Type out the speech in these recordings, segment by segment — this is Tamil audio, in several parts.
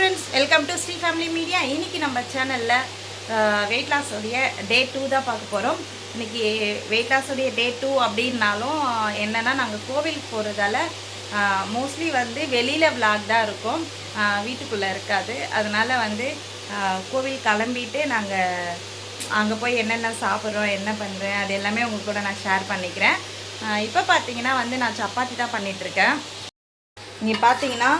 Friends welcome to Sri family media இன்னைக்கு நம்ம சேனலில் வெயிட் லாஸ் உடைய டே டூ தான் பார்க்க போகிறோம் இன்னைக்கு வெயிட் லாஸ் உடைய டே டூ அப்படின்னாலும் என்னென்னா நாங்கள் கோவிலுக்கு போகிறதால மோஸ்ட்லி வந்து வெளியில் விளாக் தான் இருக்கும். வீட்டுக்குள்ளே இருக்காது. அதனால் வந்து கோவில் கிளம்பிட்டு நாங்கள் அங்கே போய் என்னென்ன சாப்பிட்றோம் என்ன பண்ணுறேன் அது எல்லாமே உங்கள் கூட நான் ஷேர் பண்ணிக்கிறேன். இப்போ பார்த்தீங்கன்னா வந்து நான் சப்பாத்தி தான் பண்ணிகிட்ருக்கேன் இங்கே பார்த்தீங்கன்னா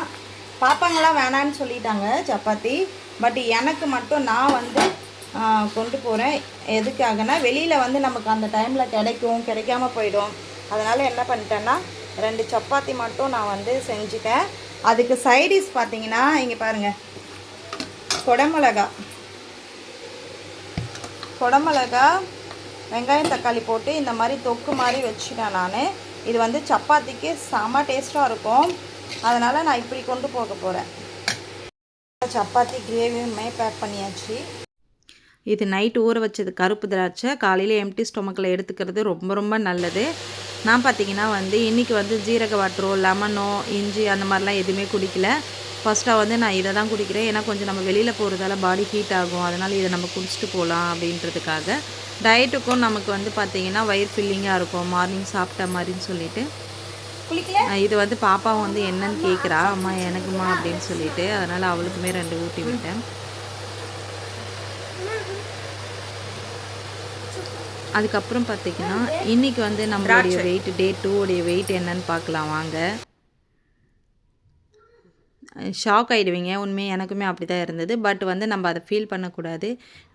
பாப்பாங்களாம் வேணான்னு சொல்லிட்டாங்க சப்பாத்தி. பட் எனக்கு மட்டும் நான் வந்து கொண்டு போகிறேன் எதுக்காகனா வெளியில் வந்து நமக்கு அந்த டைமில் கிடைக்கும் கிடைக்காம போயிடும். அதனால் என்ன பண்ணிட்டேன்னா ரெண்டு சப்பாத்தி மட்டும் நான் வந்து செஞ்சுட்டேன். அதுக்கு சைடிஷ் பார்த்தீங்கன்னா இங்கே பாருங்கள் குடமிளகா. கொடமிளகா வெங்காயம் தக்காளி போட்டு இந்த மாதிரி தொக்கு மாதிரி வச்சுட்டேன் நான். இது வந்து சப்பாத்திக்கு செம டேஸ்ட்டாக இருக்கும். அதனால் நான் இப்படி கொண்டு போக போகிறேன் சப்பாத்தி கிரேவியுமே பேக் பண்ணியாச்சு. இது நைட் ஊற வச்சது கருப்பு திராட்சை. காலையில் எம்டி ஸ்டொமக்கில் எடுத்துக்கிறது ரொம்ப ரொம்ப நல்லது. நான் பார்த்தீங்கன்னா வந்து இன்றைக்கி வந்து ஜீரக வாட்டரோ லெமனோ இஞ்சி அந்த மாதிரிலாம் எதுவுமே குடிக்கல. ஃபஸ்ட்டாக வந்து நான் இதை தான் குடிக்கிறேன். ஏன்னா கொஞ்சம் நம்ம வெளியில் போகிறதால பாடி ஹீட் ஆகும். அதனால் இதை நம்ம குடிச்சிட்டு போகலாம் அப்படின்றதுக்காக. டயட்டுக்கும் நமக்கு வந்து பார்த்திங்கன்னா வயிறு ஃபில்லிங்காக இருக்கும். மார்னிங் சாப்பிட்ட மாதிரின்னு சொல்லிவிட்டு இது வந்து பாப்பா வந்து என்னன்னு கேட்குறா அம்மா எனக்குமா அப்படின்னு சொல்லிட்டு அதனால் அவளுக்குமே ரெண்டு ஊட்டி விட்டேன். அதுக்கப்புறம் பார்த்தீங்கன்னா இன்னைக்கு வந்து நம்மளுடைய வெயிட் டே டூ உடைய வெயிட் என்னன்னு பார்க்கலாம் வாங்க. ஷாக் ஆகிடுவீங்க உண்மை எனக்குமே அப்படி தான் இருந்தது. பட் வந்து நம்ம அதை ஃபீல் பண்ணக்கூடாது.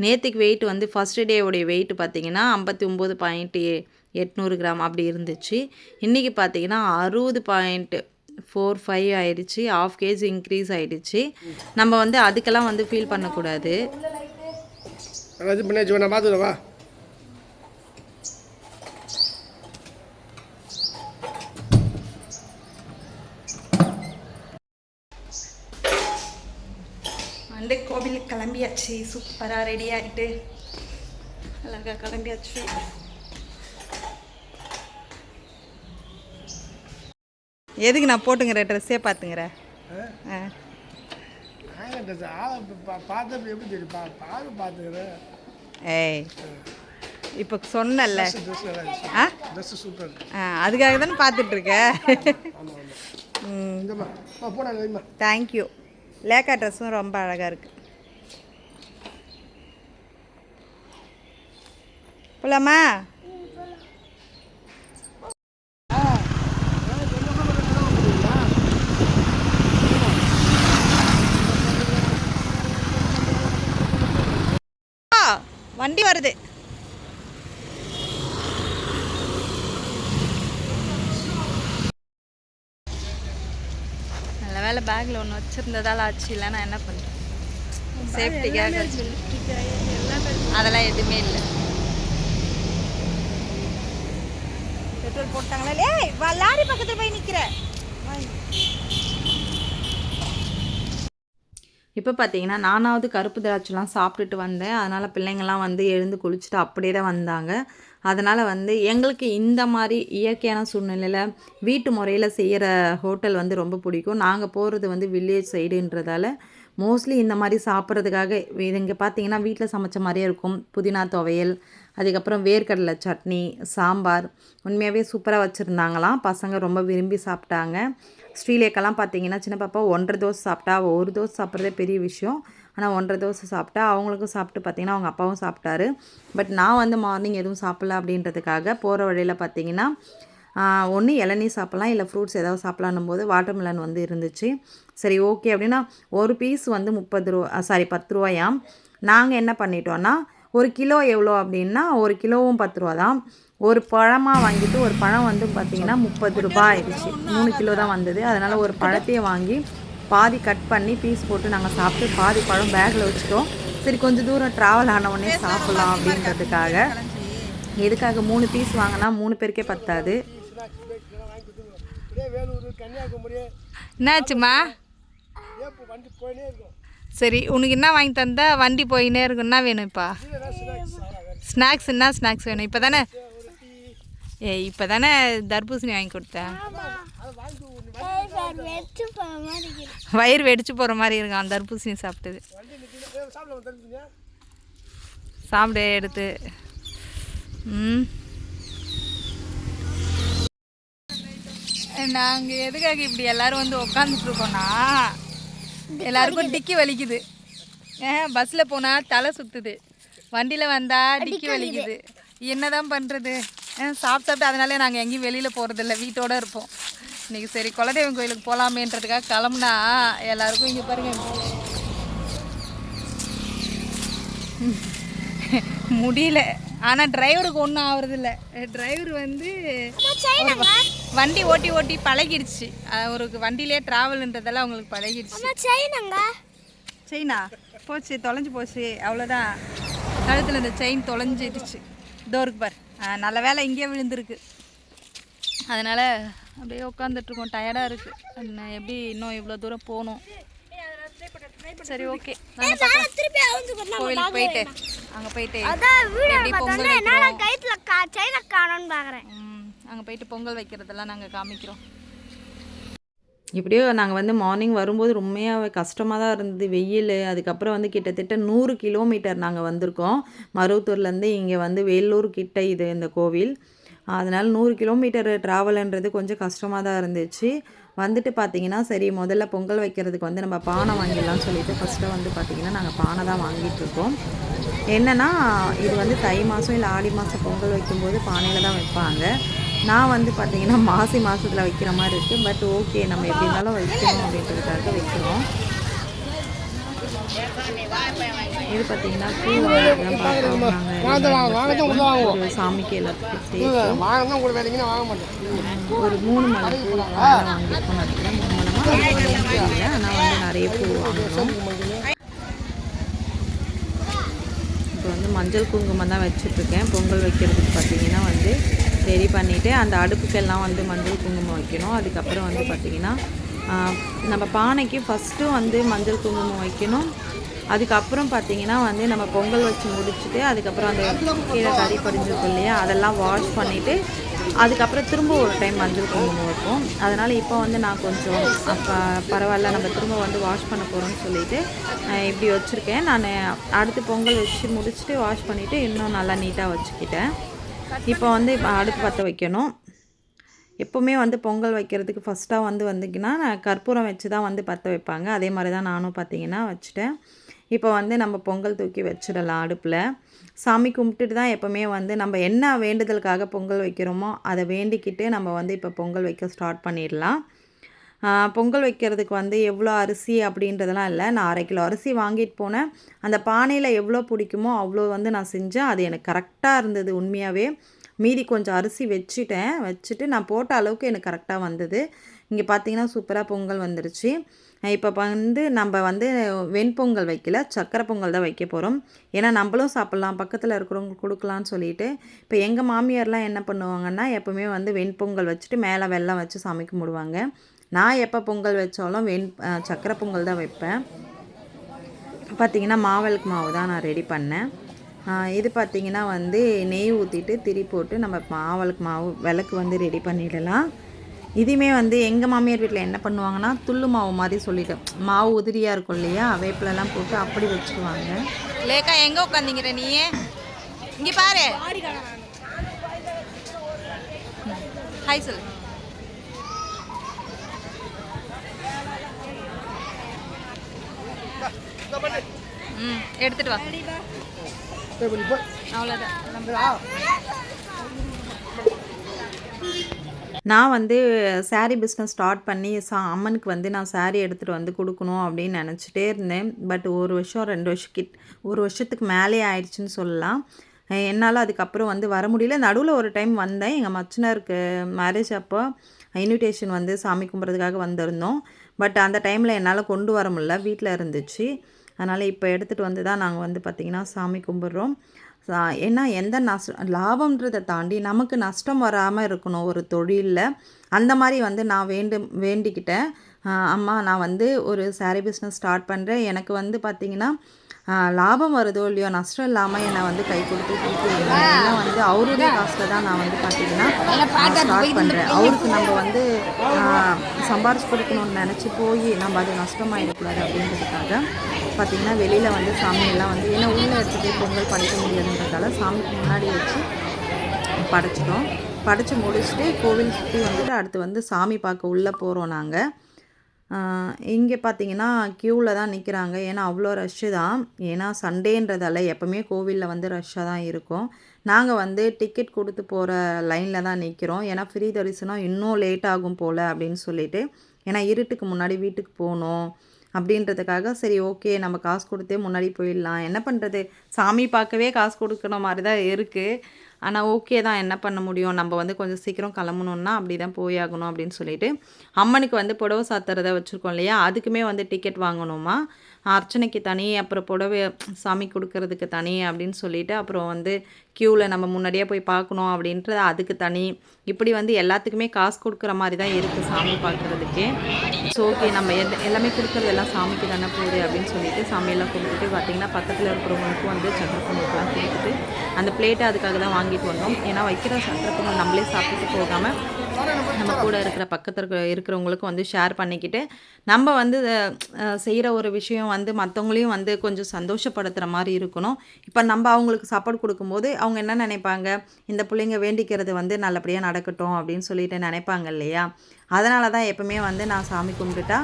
நேற்றுக்கு வெயிட் வந்து ஃபஸ்ட் டேவுடைய வெயிட் பார்த்தீங்கன்னா ஐம்பத்தி ஒம்பது பாயிண்ட் எட்நூறு கிராம் அப்படி இருந்துச்சு. இன்றைக்கி பார்த்தீங்கன்னா அறுபது பாயிண்ட் ஃபோர் ஃபைவ் ஆயிடுச்சு. ஆஃப் கேஜி இன்க்ரீஸ் ஆயிடுச்சு. நம்ம வந்து அதுக்கெல்லாம் வந்து ஃபீல் பண்ணக்கூடாது. வந்து கோவிலுக்கு கிளம்பியாச்சு. சூப்பராக ரெடி ஆகிட்டு அழகாக கிளம்பியாச்சு. எதுக்கு நான் போட்டுங்கிற ட்ரெஸ்ஸே பார்த்துங்கிறேன் ஆ? ஆயிரம் ட்ரெஸ் ஆளை பா பார்த்தப்ப எப்படி தெரியும் பா பாரு பார்த்துக்கிறேன் ஏய் இப்போ சொன்னல ஆ ஆ? அதுக்காக தானே பார்த்துட்ருக்க வைம்மா தேங்க்யூ லேக்கா ட்ரெஸ்ஸும் ரொம்ப அழகாக இருக்கு. போலாமா ஆ, வண்டி வருது. நல்ல வேலை பேக்கில் ஒன்று வச்சுருந்ததால் ஆச்சு இல்லை நான் என்ன பண்ணுறேன் சேஃப்டிக்காக அதெல்லாம் எதுவுமே இல்லை. பெட்ரோல் போட்டாங்களா? ஏய் லாரி பக்கத்தில் போய் நிற்கிற இப்போ பார்த்தீங்கன்னா நானாவது கருப்பு திராட்சைலாம் சாப்பிட்டுட்டு வந்தேன். அதனால் பிள்ளைங்கள்லாம் வந்து எழுந்து குளிச்சுட்டு அப்படியே தான் வந்தாங்க. அதனால் வந்து எங்களுக்கு இந்த மாதிரி இயற்கையான சூழ்நிலையில் வீட்டு முறையில் செய்கிற ஹோட்டல் வந்து ரொம்ப பிடிக்கும். நாங்கள் போகிறது வந்து வில்லேஜ் சைடுன்றதால மோஸ்ட்லி இந்த மாதிரி சாப்பிட்றதுக்காக இது இங்கே பார்த்தீங்கன்னா வீட்டில் சமைச்ச மாதிரியே இருக்கும். புதினா துவையல் அதுக்கப்புறம் வேர்க்கடலை சட்னி சாம்பார். உண்மையாகவே சூப்பராக வச்சுருந்தாங்களாம். பசங்க ரொம்ப விரும்பி சாப்பிட்டாங்க. ஸ்ரீலேக்கெல்லாம் பார்த்தீங்கன்னா சின்ன பாப்பா ஒன்றரை தோசை சாப்பிட்டா ஒரு தோசை சாப்பிட்றதே பெரிய விஷயம். ஆனால் ஒன்றரை தோசை சாப்பிட்டா அவங்களுக்கும் சாப்பிட்டு பார்த்தீங்கன்னா அவங்க அப்பாவும் சாப்பிட்டாரு. பட் நான் வந்து மார்னிங் எதுவும் சாப்பிடல அப்படின்றதுக்காக போகிற வழியில் பார்த்தீங்கன்னா ஒன்று இளநீ சாப்பிட்லாம் இல்லை ஃப்ரூட்ஸ் ஏதாவது சாப்பிட்லான்னும் போது வாட்டர்மெலன் வந்து இருந்துச்சு. சரி ஓகே அப்படின்னா ஒரு பீஸ் வந்து முப்பது ரூபா சாரி பத்து ரூபாயாம். நாங்கள் என்ன பண்ணிட்டோன்னா ஒரு கிலோ எவ்வளோ அப்படின்னா ஒரு கிலோவும் பத்து ரூபா தான். ஒரு பழமாக வாங்கிட்டு ஒரு பழம் வந்து பார்த்திங்கன்னா முப்பது ரூபாய் ஆயிடுச்சு. மூணு கிலோ தான் வந்தது. அதனால் ஒரு பழத்தையே வாங்கி பாதி கட் பண்ணி பீஸ் போட்டு நாங்கள் சாப்பிட்டு பாதி பழம் பேக்கில் வச்சுட்டோம். சரி கொஞ்சம் தூரம் ட்ராவல் ஆன உடனே சாப்பிட்லாம் அப்படின்றதுக்காக எதுக்காக மூணு பீஸ் வாங்கினா மூணு பேருக்கே பத்தாது. என்னாச்சுமா சரி உனக்கு என்ன வாங்கி தந்தா? வண்டி போயினே இருக்கும். என்ன வேணும் இப்போ? ஸ்நாக்ஸ் என்ன ஸ்நாக்ஸ் வேணும்? இப்போ தானே? ஏ இப்போ தானே தர்பூசணி வாங்கி கொடுத்தேன் வயிறு வெடிச்சு போகிற மாதிரி இருக்கான் தர்பூசணி சாப்பிட்டது. சாப்பிட எடுத்து. ம். நாங்கள் எதுக்காக இப்படி எல்லோரும் வந்து உட்காந்துட்டு இருக்கோன்னா எல்லாருக்கும் டிக்கி வலிக்குது. பஸ்ஸில் போனால் தலை சுத்துது. வண்டியில் வந்தால் டிக்கி வலிக்குது. என்னதான் பண்ணுறது சாப்பிட்டு சாப்பிட்டு அதனால நாங்கள் எங்கேயும் வெளியில் போகிறதில்ல வீட்டோட இருப்போம். இன்னைக்கு சரி குலதெய்வம் கோயிலுக்கு போகலாமேன்றதுக்காக கிளம்புனா எல்லாருக்கும் இங்கே பாருங்க. முடியல. ஆனால் டிரைவருக்கு ஒன்றும் ஆகுறதில்ல டிரைவர் வந்து வண்டி ஓட்டி ஓட்டி பழகிடுச்சு ஒரு வண்டியிலே ட்ராவல்ன்றதெல்லாம் அவங்களுக்கு பழகிடுச்சு செயினா போச்சு தொலைஞ்சு போச்சு. அவ்வளோதான் கழுத்தில் இந்த செயின் தொலைஞ்சிடுச்சு. டோருக்கு பார். நல்ல வேலை இங்கேயே விழுந்திருக்கு. அதனால் அப்படியே உட்காந்துட்ருக்கோம் டயர்டாக இருக்குது எப்படி இன்னும் இவ்வளோ தூரம் போகணும்? சரி ஓகே கோவிலுக்கு போயிட்டு அங்கே போயிட்டு கைத்துல செயினை பாக்குறேன். அங்கே போயிட்டு பொங்கல் வைக்கிறதெல்லாம் நாங்கள் காமிக்கிறோம். இப்படியோ நாங்கள் வந்து மார்னிங் வரும்போது ரொம்பவே கஷ்டமாக தான் இருந்தது. வெயில் அதுக்கப்புறம் வந்து கிட்டத்தட்ட நூறு கிலோமீட்டர் நாங்கள் வந்திருக்கோம். மருவத்தூர்லேருந்து இங்கே வந்து வேலூர் கிட்ட இது இந்த கோவில். அதனால் நூறு கிலோமீட்டர் ட்ராவல்ன்றது கொஞ்சம் கஷ்டமாக தான் இருந்துச்சு. வந்துட்டு பார்த்தீங்கன்னா சரி முதல்ல பொங்கல் வைக்கிறதுக்கு வந்து நம்ம பானை வாங்கிடலாம்னு சொல்லிட்டு ஃபஸ்ட்டு வந்து பார்த்திங்கன்னா நாங்கள் பானை தான் வாங்கிட்டுருக்கோம் என்னென்னா இது வந்து தை மாதம் இல்லை ஆடி மாதம் பொங்கல் வைக்கும்போது பானையில் தான் வைப்பாங்க. நான் வந்து பார்த்திங்கன்னா மாசி மாதத்தில் வைக்கிற மாதிரி இருக்குது பட் ஓகே நம்ம எப்படி இருந்தாலும் வைக்கணும் அப்படின்றதுக்காக வைக்கிறோம். இது பார்த்தீங்கன்னா பூ வாங்கலாம் சாமிக்கு எல்லாத்துக்கும் சேர்த்து ஒரு மூணு மலை பூ வாங்கியிருக்கோம் நினைக்கிறேன் மூணு மலமா தெரியல ஆனால் வந்து நிறைய பூ வாங்கினோம் இப்போ வந்து மஞ்சள் குங்குமம் தான் வச்சிட்ருக்கேன் பொங்கல் வைக்கிறதுக்கு பார்த்தீங்கன்னா வந்து ரெடி பண்ணிவிட்டு அந்த அடுப்புக்கெல்லாம் வந்து மஞ்சள் குங்குமம் வைக்கணும். அதுக்கப்புறம் வந்து பார்த்திங்கன்னா நம்ம பானைக்கு ஃபஸ்ட்டு வந்து மஞ்சள் குங்குமம் வைக்கணும். அதுக்கப்புறம் பார்த்திங்கன்னா வந்து நம்ம பொங்கல் வச்சு முடிச்சுட்டு அதுக்கப்புறம் அந்த கீழே கறி படிஞ்சிருக்கும் இல்லையா? அதெல்லாம் வாஷ் பண்ணிவிட்டு அதுக்கப்புறம் திரும்ப ஒரு டைம் மஞ்சள் குங்குமம் வைப்போம். அதனால் இப்போ வந்து நான் கொஞ்சம் அப்போ பரவாயில்ல நம்ம திரும்ப வந்து வாஷ் பண்ண போகிறோம்னு சொல்லிட்டு இப்படி வச்சுருக்கேன். நான் அடுத்து பொங்கல் வச்சு முடிச்சுட்டு வாஷ் பண்ணிவிட்டு இன்னும் நல்லா நீட்டாக வச்சுக்கிட்டேன். இப்போ வந்து இப்போ அடுப்பு பற்ற வைக்கணும். எப்போவுமே வந்து பொங்கல் வைக்கிறதுக்கு ஃபஸ்ட்டாக வந்து வந்திங்கன்னா நான் கற்பூரம் வச்சு தான் வந்து பற்ற வைப்பாங்க. அதே மாதிரி தான் நானும் பார்த்தீங்கன்னா வச்சுட்டேன். இப்போ வந்து நம்ம பொங்கல் தூக்கி வச்சிடலாம் அடுப்பில். சாமி கும்பிட்டுட்டு தான் எப்போவுமே வந்து நம்ம என்ன வேண்டுதலுக்காக பொங்கல் வைக்கிறோமோ அதை வேண்டிக்கிட்டு நம்ம வந்து இப்போ பொங்கல் வைக்க ஸ்டார்ட் பண்ணிடலாம். பொங்கல் வைக்கிறதுக்கு வந்து எவ்வளோ அரிசி அப்படின்றதெல்லாம் இல்லை. நான் அரை கிலோ அரிசி வாங்கிட்டு போனேன். அந்த பானையில் எவ்வளோ பிடிக்குமோ அவ்வளோ வந்து நான் செஞ்சேன். அது எனக்கு கரெக்டாக இருந்தது உண்மையாகவே மீதி கொஞ்சம் அரிசி வச்சுட்டேன். வச்சுட்டு நான் போட்ட அளவுக்கு எனக்கு கரெக்டாக வந்தது. இங்கே பார்த்தீங்கன்னா சூப்பராக பொங்கல் வந்துருச்சு. இப்போ வந்து நம்ம வந்து வெண்பொங்கல் வைக்கல சக்கரை பொங்கல் தான் வைக்க போகிறோம் ஏன்னா நம்மளும் சாப்பிட்லாம் பக்கத்தில் இருக்கிறவங்களுக்கு கொடுக்கலான்னு சொல்லிட்டு. இப்போ எங்கள் மாமியார்லாம் என்ன பண்ணுவாங்கன்னா எப்போவுமே வந்து வெண்பொங்கல் வச்சுட்டு மேலே வெள்ளம் வச்சு சாமி கும்பிடுவாங்க. நான் எப்போ பொங்கல் வச்சாலும் வெண் சக்கரை பொங்கல் தான் வைப்பேன். பார்த்தீங்கன்னா மாவளுக்கு மாவு தான் நான் ரெடி பண்ணேன். இது பார்த்தீங்கன்னா வந்து நெய் ஊற்றிட்டு திரி போட்டு நம்ம மாவளுக்கு மாவு விளக்கு வந்து ரெடி பண்ணிடலாம். இதுவுமே வந்து எங்கள் மாமியார் வீட்டில் என்ன பண்ணுவாங்கன்னா துள்ளு மாவு மாதிரி சொல்லிட்டேன் மாவு உதிரியாக இருக்கும் இல்லையா வேப்பிலெல்லாம் போட்டு அப்படி வச்சுருவாங்க லேக்கா எங்கே உட்காந்தீங்கிற நீ இங்கே பாரு. ஹாய் சொல்லு. ம் எடுத்துட்டு வா. அவ்வளோதான் நான் வந்து saree பிஸ்னஸ் ஸ்டார்ட் பண்ணி சா அம்மனுக்கு வந்து நான் saree எடுத்துகிட்டு வந்து கொடுக்கணும் அப்படின்னு நினச்சிட்டே இருந்தேன் பட் ஒரு வருஷம் ரெண்டு வருஷம் கிட் ஒரு வருஷத்துக்கு மேலே ஆயிடுச்சுன்னு சொல்லலாம் என்னால் அதுக்கப்புறம் வந்து வர முடியல நடுவில் ஒரு டைம் வந்தேன் எங்கள் மச்சினருக்கு மேரேஜ் அப்போ இன்விடேஷன் வந்து சாமி கும்பிட்றதுக்காக வந்திருந்தோம் பட் அந்த டைமில் என்னால் கொண்டு வர முடியல. வீட்டில் இருந்துச்சு. அதனால் இப்போ எடுத்துகிட்டு வந்து தான் நாங்கள் வந்து பார்த்திங்கன்னா சாமி கும்பிட்றோம். ஏன்னா எந்த நஷ்ட லாபம்ன்றதை தாண்டி நமக்கு நஷ்டம் வராமல் இருக்கணும் ஒரு தொழிலில். அந்த மாதிரி வந்து நான் வேண்டு வேண்டிக்கிட்டேன். அம்மா நான் வந்து ஒரு saree பிஸ்னஸ் ஸ்டார்ட் பண்ணுறேன் எனக்கு வந்து பார்த்திங்கன்னா லாபம் வருதோ இல்லையோ நஷ்டம் இல்லாமல் என்னை வந்து கை கொடுத்து தூக்கிடுங்க ஏன்னா வந்து அவருடைய காசில் தான் நான் வந்து பார்த்தீங்கன்னா ஸ்டார்ட் பண்ணுறேன் அவருக்கு நம்ம வந்து சம்பாரிச்சு கொடுக்கணும்னு நினச்சி போய் நம்ம அது நஷ்டமாயிடக்கூடாது அப்படின்றதுக்காக. பார்த்திங்கன்னா வெளியில் வந்து சாமியெல்லாம் வந்து ஏன்னா உள்ளே எடுத்துகிட்டு பொங்கல் படைக்க முடியாதுன்றதால சாமிக்கு முன்னாடி வச்சு படைச்சிட்டோம். படைச்சி முடிச்சுட்டு கோவில் சுற்றி வந்துட்டு அடுத்து வந்து சாமி பார்க்க உள்ளே போகிறோம் நாங்கள் இங்கே பார்த்தீங்கன்னா க்யூவில் தான் நிற்கிறாங்க ஏன்னா அவ்வளோ ரஷ்ஷு தான். ஏன்னா சண்டேன்றதால எப்போவுமே கோவிலில் வந்து ரஷ்ஷாக தான் இருக்கும். நாங்கள் வந்து டிக்கெட் கொடுத்து போகிற லைனில் தான் நிற்கிறோம் ஏன்னா ஃப்ரீ தரிசனம் இன்னும் லேட் ஆகும் போல் அப்படின்னு சொல்லிட்டு. ஏன்னா இருட்டுக்கு முன்னாடி வீட்டுக்கு போகணும். அப்படின்றதுக்காக சரி ஓகே நம்ம காசு கொடுத்தே முன்னாடி போயிடலாம். என்ன பண்ணுறது சாமி பார்க்கவே காசு கொடுக்குற மாதிரி தான் இருக்குது ஆனால் ஓகே தான் என்ன பண்ண முடியும்? நம்ம வந்து கொஞ்சம் சீக்கிரம் கிளம்பணுன்னா அப்படி தான் போயாகணும் அப்படின்னு சொல்லிட்டு அம்மனுக்கு வந்து புடவை சாத்துறத வச்சுருக்கோம் இல்லையா? அதுக்குமே வந்து டிக்கெட் வாங்கணுமா? அர்ச்சனைக்கு தனி அப்புறம் புடவை சாமி கொடுக்கறதுக்கு தனி அப்படின்னு சொல்லிட்டு அப்புறம் வந்து க்யூவில் நம்ம முன்னாடியே போய் பார்க்கணும் அப்படின்றது அதுக்கு தனி. இப்படி வந்து எல்லாத்துக்குமே காசு கொடுக்குற மாதிரி தான் இருக்குது சாமி பார்க்குறதுக்கே. ஸோ ஓகே நம்ம எது எல்லாமே கொடுக்குறது எல்லாம் சாமிக்கு தானே போகுது அப்படின்னு சொல்லிட்டு சாமியெல்லாம் கொடுத்துட்டு பார்த்திங்கன்னா பக்கத்தில் இருக்கிறவங்களுக்கும் வந்து சக்கரை கொடுத்துட்டு அந்த பிளேட்டை அதுக்காக தான் வாங்கிட்டு வந்தோம். ஏன்னா வைக்கிற சக்கரை நம்மளே சாப்பிட்டு போகாமல் நம்ம கூட இருக்கிற பக்கத்தில் இருக்க இருக்கிறவங்களுக்கும் வந்து ஷேர் பண்ணிக்கிட்டு நம்ம வந்து செய்கிற ஒரு விஷயம் வந்து மற்றவங்களையும் வந்து கொஞ்சம் சந்தோஷப்படுத்துகிற மாதிரி இருக்கணும். இப்போ நம்ம அவங்களுக்கு சாப்பாடு கொடுக்கும்போது அவங்க என்ன நினைப்பாங்க? இந்த பிள்ளைங்க வேண்டிக்கிறது வந்து நல்லபடியாக நடக்கட்டும் அப்படின்னு சொல்லிட்டு நினைப்பாங்க இல்லையா? அதனால தான் எப்பவுமே வந்து நான் சாமி கும்பிட்டுட்டா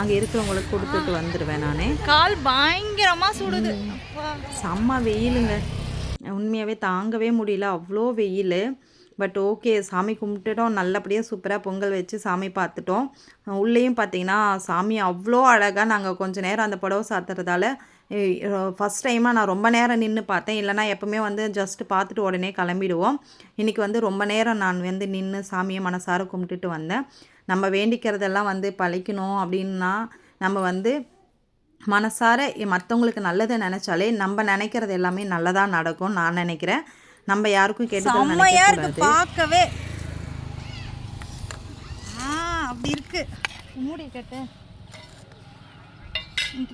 அங்கே இருக்கிறவங்களுக்கு கொடுத்துட்டு வந்துடுவேன் நான். கால் பயங்கரமா சுடுது. செம்ம வெயிலுங்க. உண்மையாகவே தாங்கவே முடியல. அவ்வளோ வெயில். பட் ஓகே சாமி கும்பிட்டுட்டோம். நல்லபடியாக சூப்பராக பொங்கல் வச்சு சாமி பார்த்துட்டோம். உள்ளேயும் பார்த்தீங்கன்னா சாமி அவ்வளோ அழகாக நாங்கள் கொஞ்சம் நேரம் அந்த புடவை சாத்துறதால ஃபஸ்ட் டைமாக நான் ரொம்ப நேரம் நின்று பார்த்தேன். இல்லைனா எப்பவுமே வந்து ஜஸ்ட் பார்த்துட்டு உடனே கிளம்பிடுவோம். இன்றைக்கி வந்து ரொம்ப நேரம் நான் வந்து நின்று சாமியை மனசார கும்பிட்டுட்டு வந்தேன். நம்ம வேண்டிக்கிறதெல்லாம் வந்து பழிக்கணும் அப்படின்னா நம்ம வந்து மனசார மற்றவங்களுக்கு நல்லதை நினச்சாலே நம்ம நினைக்கிறது எல்லாமே நல்லதாக நடக்கும் நான் நினைக்கிறேன். நம்ம யாருக்கும் கெடுதல் செம்மையா இருக்கு நினைக்கக்கூடாது பார்க்கவே. ஆ அப்படி இருக்கு. மூடி கேட்டு.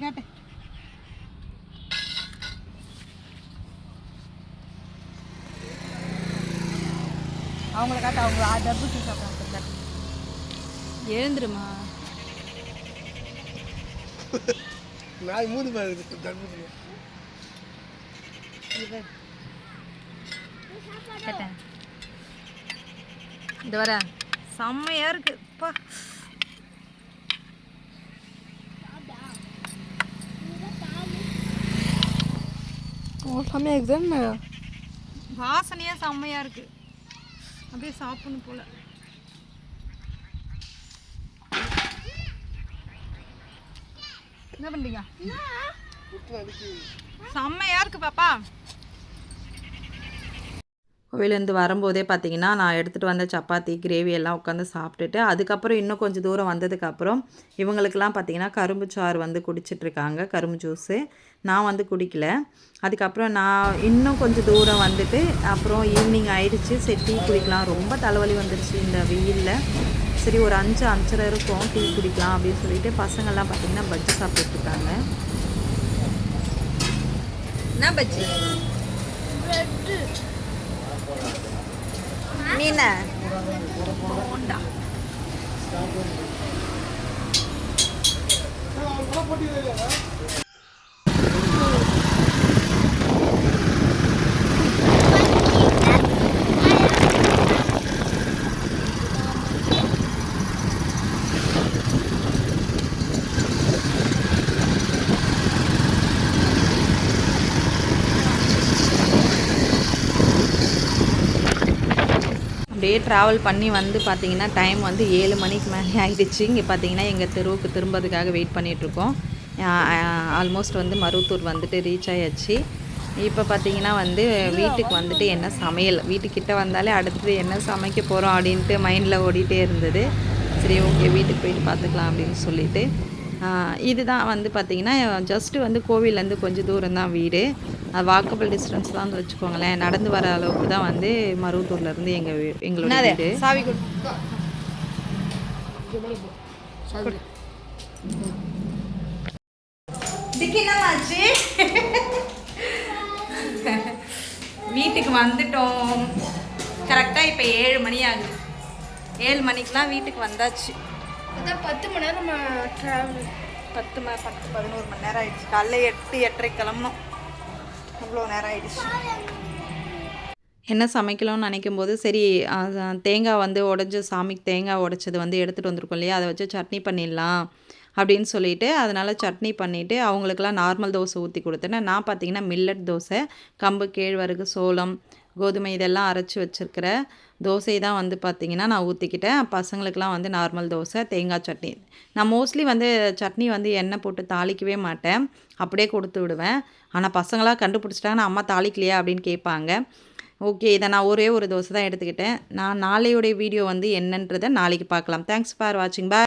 கேட்டு. அவங்கள காட்டு அவங்க தர்பூசணி சாப்பிட்றாங்க எழுந்துருமா? நாய் மூணு தர்பூசணி கேட்டேன். இது வர. செம்மையா இருக்கு. பா. செம்மையா இருக்குது வாசனையே செம்மையா இருக்கு. அப்படியே சாப்பிடணும் போல. என்ன பண்றீங்க? செம்மையா இருக்கு பாப்பா. கோவிலேருந்து வரும்போதே பார்த்தீங்கன்னா நான் எடுத்துகிட்டு வந்த சப்பாத்தி கிரேவி எல்லாம் உட்காந்து சாப்பிட்டுட்டு அதுக்கப்புறம் இன்னும் கொஞ்சம் தூரம் வந்ததுக்கப்புறம் இவங்களுக்கெல்லாம் பார்த்தீங்கன்னா கரும்பு சாறு வந்து குடிச்சிட்ருக்காங்க கரும்பு ஜூஸு. நான் வந்து குடிக்கல. அதுக்கப்புறம் நான் இன்னும் கொஞ்சம் தூரம் வந்துட்டு அப்புறம் ஈவினிங் ஆயிடுச்சு. சரி டீ குடிக்கலாம். ரொம்ப தலைவலி வந்துடுச்சு இந்த வெயிலில். சரி ஒரு அஞ்சு அஞ்சரை இருக்கும். டீ குடிக்கலாம் அப்படின்னு சொல்லிட்டு பசங்கள்லாம் பார்த்தீங்கன்னா பஜ்ஜி சாப்பிட்டுருக்காங்க என்ன பஜ்ஜி மீன் போண்டா அப்படியே ட்ராவல் பண்ணி வந்து பார்த்தீங்கன்னா டைம் வந்து ஏழு மணிக்கு மேலே ஆகிடுச்சு இங்கே பார்த்தீங்கன்னா எங்கள் தெருவுக்கு திரும்பதுக்காக வெயிட் பண்ணிகிட்ருக்கோம் ஆல்மோஸ்ட் வந்து மருவத்தூர் வந்துட்டு ரீச் ஆயாச்சு. இப்போ பார்த்தீங்கன்னா வந்து வீட்டுக்கு வந்துட்டு என்ன சமையல்? வீட்டுக்கிட்ட வந்தாலே அடுத்தது என்ன சமைக்க போகிறோம் அப்படின்ட்டு மைண்டில் ஓடிட்டே இருந்தது. சரி ஓகே வீட்டுக்கு போயிட்டு பார்த்துக்கலாம் அப்படின்னு சொல்லிட்டு. இதுதான் வந்து பார்த்திங்கன்னா ஜஸ்ட்டு வந்து கோவில்லேருந்து கொஞ்சம் தூரம் தான் வீடு. வாக்கபிள் டிஸ்டன்ஸ் தான் வச்சுக்கோங்களேன். நடந்து வர அளவுக்கு தான் வந்து மருவத்தூர்லேருந்து எங்கள் எங்களோட வீடு. சாவி வீட்டுக்கு வந்துட்டோம். கரெக்டாக இப்போ ஏழு மணி ஆகுது. ஏழு மணிக்கெலாம் வீட்டுக்கு வந்தாச்சு. அதான் பத்து மணி நேரம் ட்ராவல் பத்து ம பத்து பதினோரு மணி நேரம் ஆயிடுச்சு. காலைல எட்டு எட்டரை கிளம்பணும் அவ்வளோ நேரம் ஆயிடுச்சு. என்ன சமைக்கலாம்னு நினைக்கும் போது சரி தேங்காய் வந்து உடஞ்ச சாமிக்கு தேங்காய் உடைச்சது வந்து எடுத்துகிட்டு வந்திருக்கோம் இல்லையா? அதை வச்சு சட்னி பண்ணிடலாம் அப்படின்னு சொல்லிட்டு அதனால் சட்னி பண்ணிவிட்டு அவங்களுக்கெல்லாம் நார்மல் தோசை ஊற்றி கொடுத்தேன். நான் பார்த்தீங்கன்னா மில்லட் தோசை கம்பு கேழ்வரகு சோளம் கோதுமை இதெல்லாம் அரைச்சி வச்சுருக்கிற தோசை தான் வந்து பார்த்திங்கன்னா நான் ஊற்றிக்கிட்டேன் பசங்களுக்கெலாம் வந்து நார்மல் தோசை தேங்காய் சட்னி. நான் மோஸ்ட்லி வந்து சட்னி வந்து எண்ணெய் போட்டு தாளிக்கவே மாட்டேன். அப்படியே கொடுத்து விடுவேன். ஆனால் பசங்களாம் கண்டுபிடிச்சிட்டாங்கன்னா அம்மா தாளிக்கலையா அப்படின்னு கேட்பாங்க. ஓகே இதை நான் ஒரே ஒரு தோசை தான் எடுத்துக்கிட்டேன். நான் நாளையுடைய வீடியோ வந்து என்னன்றதை நாளைக்கு பார்க்கலாம். தேங்க்ஸ் ஃபார் வாட்சிங் பாய்